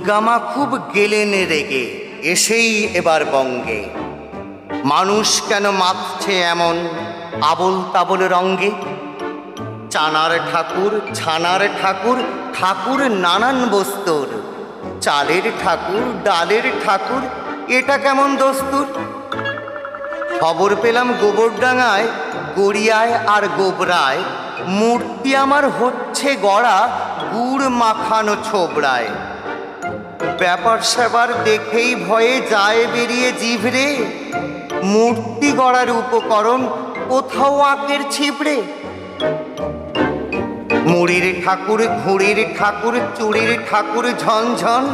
দুর্গামা খুব গেলেন রেগে, এসেই এবার বঙ্গে। মানুষ কেন মাতছে এমন আবল তাবল রঙ্গে? চানার ঠাকুর, ছানার ঠাকুর ঠাকুর নানান বস্তুর। চালের ঠাকুর, ডালের ঠাকুর, এটা কেমন দস্তুর? খবর পেলাম গোবরডাঙ্গায়, গড়িয়ায় আর গোবরায়। মূর্তি আমার হচ্ছে গড়া গুড় মাখানো ছোবড়ায়। ব্যাপার স্যাপার দেখেই ভয়ে যায় বেরিয়ে জিভরে মূর্তি গড়ার উপকরণ কোথাও আঁকের ছিপড়ে মুড়ির ঠাকুর, ঘুড়ির ঠাকুর, চুড়ির ঠাকুর, ঝনঝন,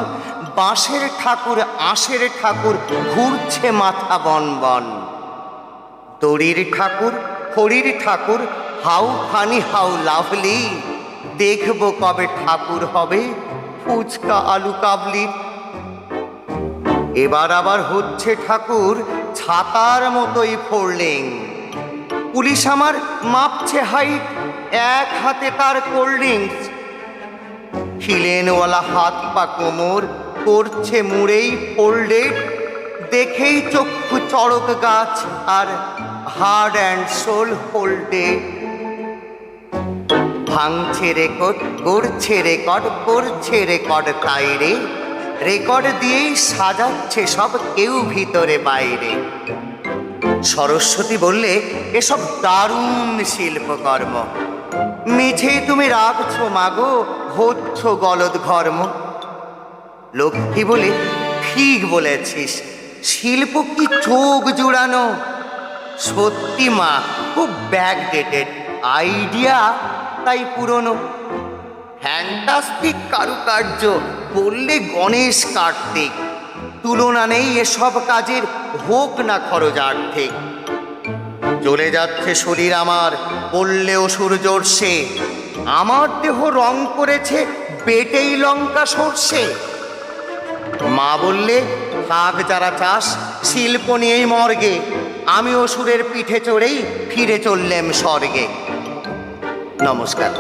বাঁশের ঠাকুর, আঁশের ঠাকুর, ঘুরছে মাথা বন বন। তরির ঠাকুর হরির ঠাকুর হাউ ফানি হাউ লাভলি, দেখব কবে ঠাকুর হবে। ফুচকা আলু কাবলি। এবার আবার হচ্ছে ঠাকুর ছাতার মতোই ফোরলিং পুলিশ আমার মাপছে হাইট এক হাতে তার কোল্ড ড্রিঙ্কস খিলেনওয়ালা হাত পা কোমর, করছে মুড়েই ফোল্ডেড দেখেই চক্ষু চড়ক গাছ আর হার্ড অ্যান্ড সোল হোল্ডেড ভাঙছে রেকর্ড করছে রেকর্ড করছে রেকর্ড তাই রে রেকর্ড দিয়েই সাজাচ্ছে সব কেউ ভিতরে বাইরে। সরস্বতী বললে, এসব দারুণ শিল্পকর্ম। মিছে তুমি রাখছো মাগো, হচ্ছ গলদ ঘর্ম। লক্ষ্মী বলে, ঠিক বলেছিস। শিল্প কি চোখ জুড়ানো? সত্যি মা, খুব ব্যাকডেটেড আইডিয়া তাই পুরনো। ফ্যান্টাস্টিক কারুকার্য বললে গণেশ কার্তিক। তুলনা নেই এসব কাজের, হোক না খরচ আর্থিক চলে যাচ্ছে শরীর আমার, বললেও সূর্যর্ষে আমার দেহ রং করেছে, বেটেই লঙ্কা সর্ষে। মা বললে থাক যারা চাষ, শিল্প নিয়েই মর্গে। আমি অসুরের পিঠে চড়েই ফিরে চললেম স্বর্গে। নমস্কার।